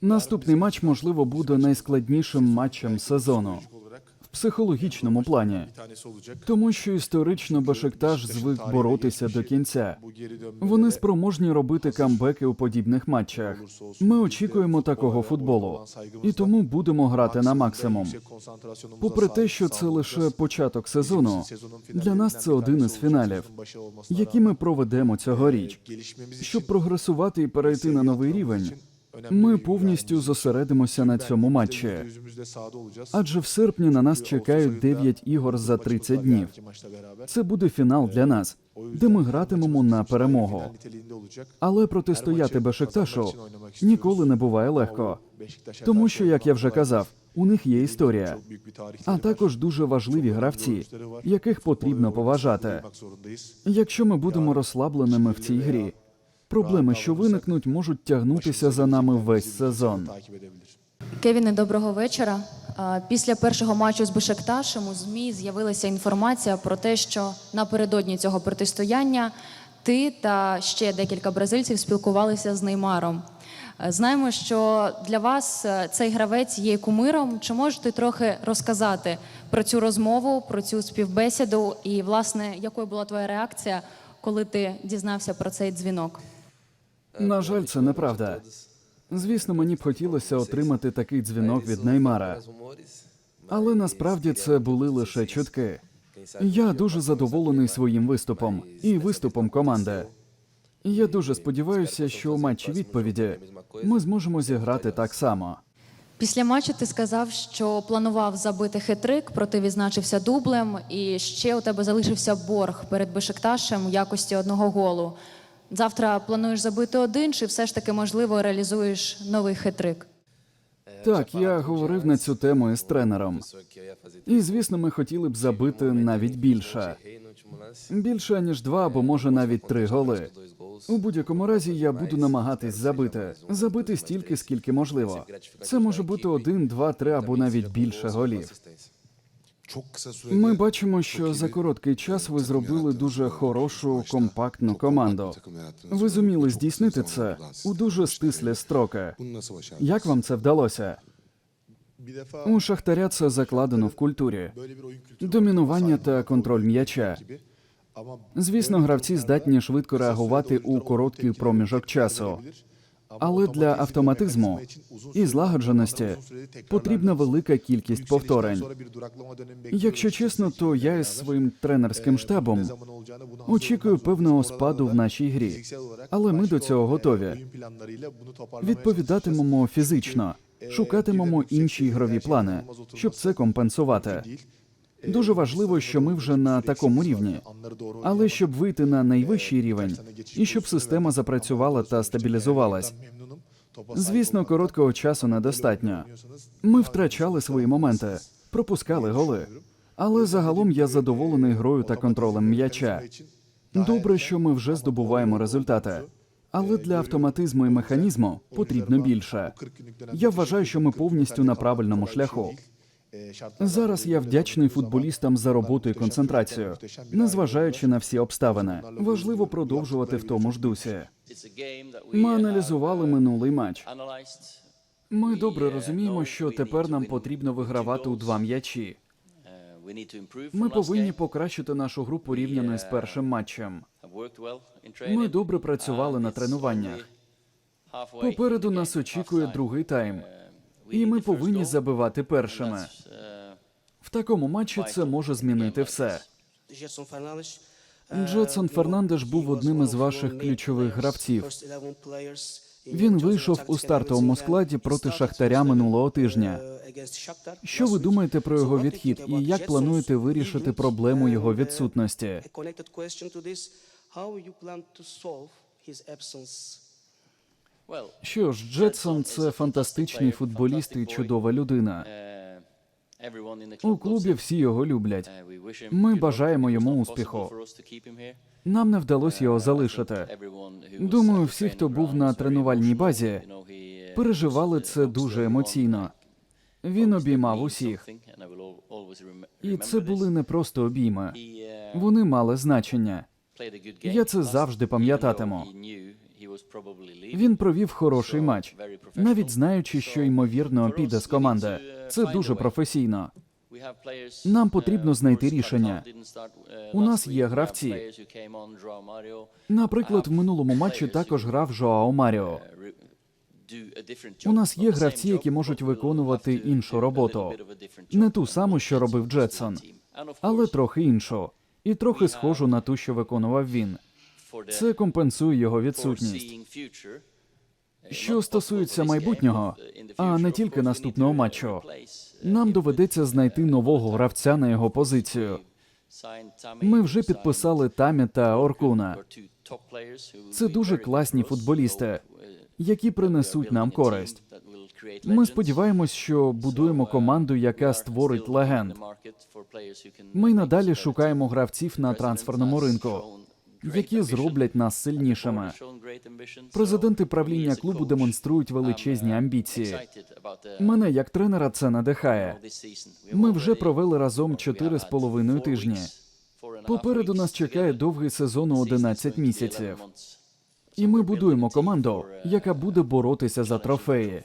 Наступний матч, можливо, буде найскладнішим матчем сезону в психологічному плані, тому що історично Бешикташ звик боротися до кінця. Вони спроможні робити камбеки у подібних матчах. Ми очікуємо такого футболу, і тому будемо грати на максимум. Попри те, що це лише початок сезону, для нас це один із фіналів, які ми проведемо цьогоріч. Щоб прогресувати і перейти на новий рівень, ми повністю зосередимося на цьому матчі. Адже в серпні на нас чекають 9 ігор за 30 днів. Це буде фінал для нас, де ми гратимемо на перемогу. Але протистояти Бешикташу ніколи не буває легко, тому що, як я вже казав, у них є історія, а також дуже важливі гравці, яких потрібно поважати. Якщо ми будемо розслабленими в цій грі, проблеми, що виникнуть, можуть тягнутися за нами весь сезон. Кевіне, доброго вечора. Після першого матчу з Бешекташем у ЗМІ з'явилася інформація про те, що напередодні цього протистояння ти та ще декілька бразильців спілкувалися з Неймаром. Знаємо, що для вас цей гравець є кумиром. Чи можете трохи розказати про цю розмову, про цю співбесіду і, власне, якою була твоя реакція, коли ти дізнався про цей дзвінок? На жаль, це неправда. Звісно, мені б хотілося отримати такий дзвінок від Неймара, але насправді це були лише чутки. Я дуже задоволений своїм виступом і виступом команди. Я дуже сподіваюся, що у матчі відповіді ми зможемо зіграти так само. Після матчу ти сказав, що планував забити хитрик, проте відзначився дублем, і ще у тебе залишився борг перед Бешикташем у якості одного голу. Завтра плануєш забити один, чи все ж таки можливо реалізуєш новий хитрик? Так, я говорив на цю тему із тренером. І звісно, ми хотіли б забити навіть більше. Більше ніж два або може навіть три голи. У будь-якому разі я буду намагатись забити. Забити стільки, скільки можливо. Це може бути один, два, три або навіть більше голів. Ми бачимо, що за короткий час ви зробили дуже хорошу компактну команду. Ви зуміли здійснити це у дуже стислі строки. Як вам це вдалося? У Шахтаря це закладено в культурі. Домінування та контроль м'яча. Звісно, гравці здатні швидко реагувати у короткий проміжок часу. Але для автоматизму і злагодженості потрібна велика кількість повторень. Якщо чесно, то я із своїм тренерським штабом очікую певного спаду в нашій грі, але ми до цього готові. Відповідатимемо фізично, шукатимемо інші ігрові плани, щоб це компенсувати. Дуже важливо, що ми вже на такому рівні, але щоб вийти на найвищий рівень і щоб система запрацювала та стабілізувалась. Звісно, короткого часу недостатньо. Ми втрачали свої моменти, пропускали голи. Але загалом я задоволений грою та контролем м'яча. Добре, що ми вже здобуваємо результати. Але для автоматизму і механізму потрібно більше. Я вважаю, що ми повністю на правильному шляху. Зараз я вдячний футболістам за роботу і концентрацію, незважаючи на всі обставини. Важливо продовжувати в тому ж дусі. Ми аналізували минулий матч. Ми добре розуміємо, що тепер нам потрібно вигравати у два м'ячі. Ми повинні покращити нашу гру порівняно з першим матчем. Ми добре працювали на тренуваннях. Попереду нас очікує другий тайм, і ми повинні забивати першими. В такому матчі це може змінити все. Джетсон Фернандеш був одним із ваших ключових гравців. First 11 players in Він вийшов у стартовому складі проти Шахтаря минулого тижня. Що ви думаєте про його відхід і як плануєте вирішити проблему його відсутності? Що ж, Джетсон це фантастичний футболіст і чудова людина. У клубі всі його люблять. Ми бажаємо йому успіху. Нам не вдалося його залишити. Думаю, всі, хто був на тренувальній базі, переживали це дуже емоційно. Він обіймав усіх, і це були не просто обійми. Вони мали значення. Я це завжди пам'ятатиму. Він провів хороший матч. навіть знаючи, що ймовірно піде з команди. Це дуже професійно. Нам потрібно знайти рішення. У нас є гравці. Наприклад, в минулому матчі також грав Жоао Маріо. У нас є гравці, які можуть виконувати іншу роботу, не ту саму, що робив Джетсон, але трохи іншу, і трохи схожу на ту, що виконував він. Це компенсує його відсутність. Що стосується майбутнього, а не тільки наступного матчу, Нам доведеться знайти нового гравця на його позицію. Ми вже підписали Тамі та Оркуна. Це дуже класні футболісти, які принесуть нам користь. Ми сподіваємось, що будуємо команду, яка створить легенд. Ми надалі шукаємо гравців на трансферному ринку, які зроблять нас сильнішими. Президенти правління клубу демонструють величезні амбіції. Мене як тренера це надихає. Ми вже провели разом чотири з половиною тижні. Попереду нас чекає довгий сезон у 11 місяців. І ми будуємо команду, яка буде боротися за трофеї.